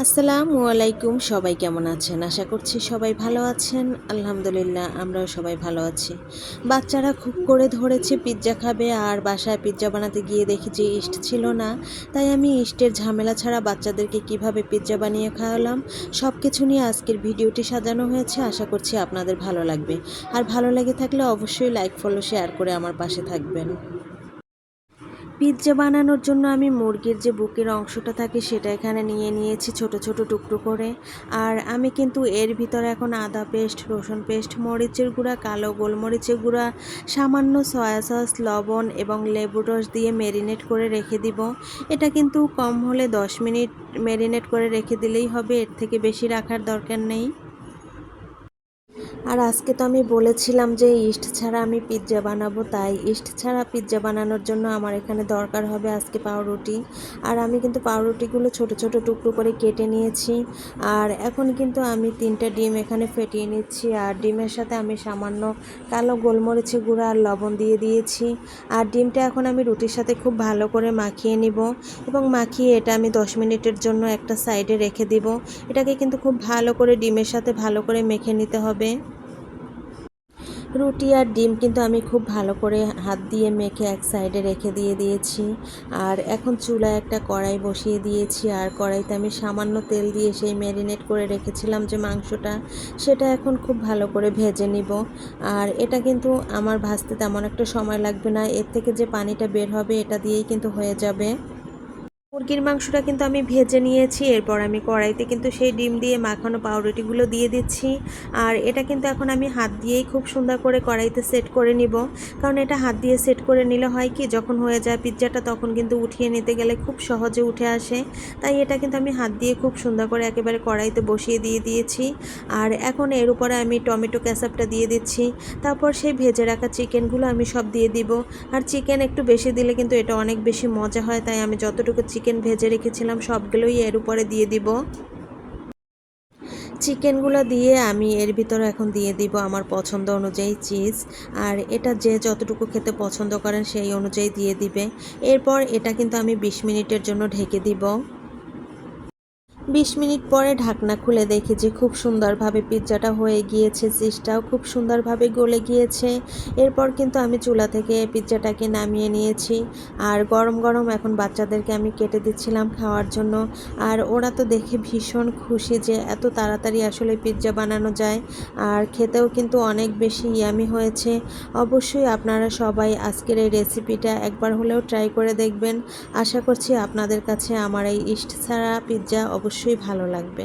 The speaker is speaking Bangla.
আসসালামু আলাইকুম, সবাই কেমন আছেন? আশা করছি সবাই ভালো আছেন। আলহামদুলিল্লাহ, আমরাও সবাই ভালো আছি। বাচ্চারা খুব করে ধরেছে, পিৎজা খাবে, আর বাসায় পিৎজা বানাতে গিয়ে দেখি যে ইস্ট ছিল না। তাই আমি ইস্টের ঝামেলা ছাড়া বাচ্চাদেরকে কীভাবে পিৎজা বানিয়ে খাওয়ালাম সব কিছু নিয়ে আজকের ভিডিওটি সাজানো হয়েছে। আশা করছি আপনাদের ভালো লাগবে। আর ভালো লেগে থাকলে অবশ্যই লাইক ফলো শেয়ার করে আমার পাশে থাকবেন। পিৎজা বানানোর জন্য আমি মুরগির যে বুকের অংশটা থাকে সেটা এখানে নিয়ে নিয়েছি ছোট ছোট টুকরো করে। আর আমি কিন্তু এর ভিতরে এখন আদা পেস্ট, রসুন পেস্ট, মরিচের গুঁড়া, কালো গোলমরিচের গুঁড়া, সামান্য সয়া সস, লবণ এবং লেবুর রস দিয়ে মেরিনেট করে রেখে দিব। এটা কিন্তু কম হলে দশ মিনিট মেরিনেট করে রেখে দিলেই হবে, এর থেকে বেশি রাখার দরকার নেই। আর আজকে তো আমি বলেছিলাম যে ইস্ট ছাড়া আমি পিৎজা বানাবো, তাই ইস্ট ছাড়া পিৎজা বানানোর জন্য আমার এখানে দরকার হবে আজকে পাউরুটি। আর আমি কিন্তু পাউরুটিগুলো ছোট ছোট টুকরো করে কেটে নিয়েছি। আর এখন কিন্তু আমি তিনটা ডিম এখানে ফেটিয়ে নিচ্ছি। আর ডিমের সাথে আমি সামান্য কালো গোলমরিচের গুঁড়া আর লবণ দিয়ে দিয়েছি। আর ডিমটা এখন আমি রুটির সাথে খুব ভালো করে মাখিয়ে নিব এবং মাখিয়ে এটা আমি দশ মিনিটের জন্য একটা সাইডে রেখে দিব। এটাকে কিন্তু খুব ভালো করে ডিমের সাথে ভালো করে মেখে নিতে হবে। রুটি আর ডিম কিন্তু আমি খুব ভালো করে হাত দিয়ে মেখে এক সাইডে রেখে দিয়ে দিয়েছি। আর এখন চুলায় একটা কড়াই বসিয়ে দিয়েছি। আর কড়াইতে আমি সামান্য তেল দিয়ে সেই ম্যারিনেট করে রেখেছিলাম যে মাংসটা, সেটা এখন খুব ভালো করে ভেজে নিব। আর এটা কিন্তু আমার ভাজতে তেমন একটা সময় লাগবে না। এর থেকে যে পানিটা বের হবে, এটা দিয়েই কিন্তু হয়ে যাবে। মুরগির মাংসটা কিন্তু আমি ভেজে নিয়েছি, এরপর আমি কড়াইতে কিন্তু সেই ডিম দিয়ে মাখানো পাউরুটিগুলো দিয়ে দিচ্ছি। আর এটা কিন্তু এখন আমি হাত দিয়েই খুব সুন্দর করে কড়াইতে সেট করে নিব। কারণ এটা হাত দিয়ে সেট করে নিলে হয় কি, যখন হয়ে যায় পিৎজাটা তখন কিন্তু উঠিয়ে নিতে গেলে খুব সহজে উঠে আসে। তাই এটা কিন্তু আমি হাত দিয়ে খুব সুন্দর করে একেবারে কড়াইতে বসিয়ে দিয়ে দিয়েছি। আর এখন এর উপরে আমি টমেটো ক্যাসাপটা দিয়ে দিচ্ছি। তারপর সেই ভেজে রাখা চিকেনগুলো আমি সব দিয়ে দিব। আর চিকেন একটু বেশি দিলে কিন্তু এটা অনেক বেশি মজা হয়, তাই আমি যতটুকু চিকেন ভেজে রেখেছিলাম, সবগুলোই এর উপরে দিয়ে দিব। চিকেনগুলো দিয়ে আমি এর ভিতরে এখন দিয়ে দিব আমার পছন্দ অনুযায়ী চিজ, আর এটা যে যতটুকু খেতে পছন্দ করেন সেই অনুযায়ী দিয়ে দিবে। এরপর এটা কিন্তু আমি বিশ মিনিটের জন্য ঢেকে দিব। বিশ মিনিট পরে ঢাকনা খুলে দেখি যে খুব সুন্দরভাবে পিৎজাটা হয়ে গিয়েছে চিজটাও খুব সুন্দরভাবে গলে গিয়েছে। এরপর কিন্তু আমি চুলা থেকে পিৎজাটাকে নামিয়ে নিয়েছি। আর গরম গরম এখন বাচ্চাদেরকে আমি কেটে দিচ্ছিলাম খাওয়ার জন্য। আর ওরা তো দেখে ভীষণ খুশি যে এত তাড়াতাড়ি আসলে পিৎজা বানানো যায়। আর খেতেও কিন্তু অনেক বেশি ইয়ামি হয়েছে। অবশ্যই আপনারা সবাই আজকের এই রেসিপিটা একবার হলেও ট্রাই করে দেখবেন। আশা করছি আপনাদের কাছে আমার এই ইস্ট ছাড়া পিৎজা অবশ্যই ভালো লাগবে।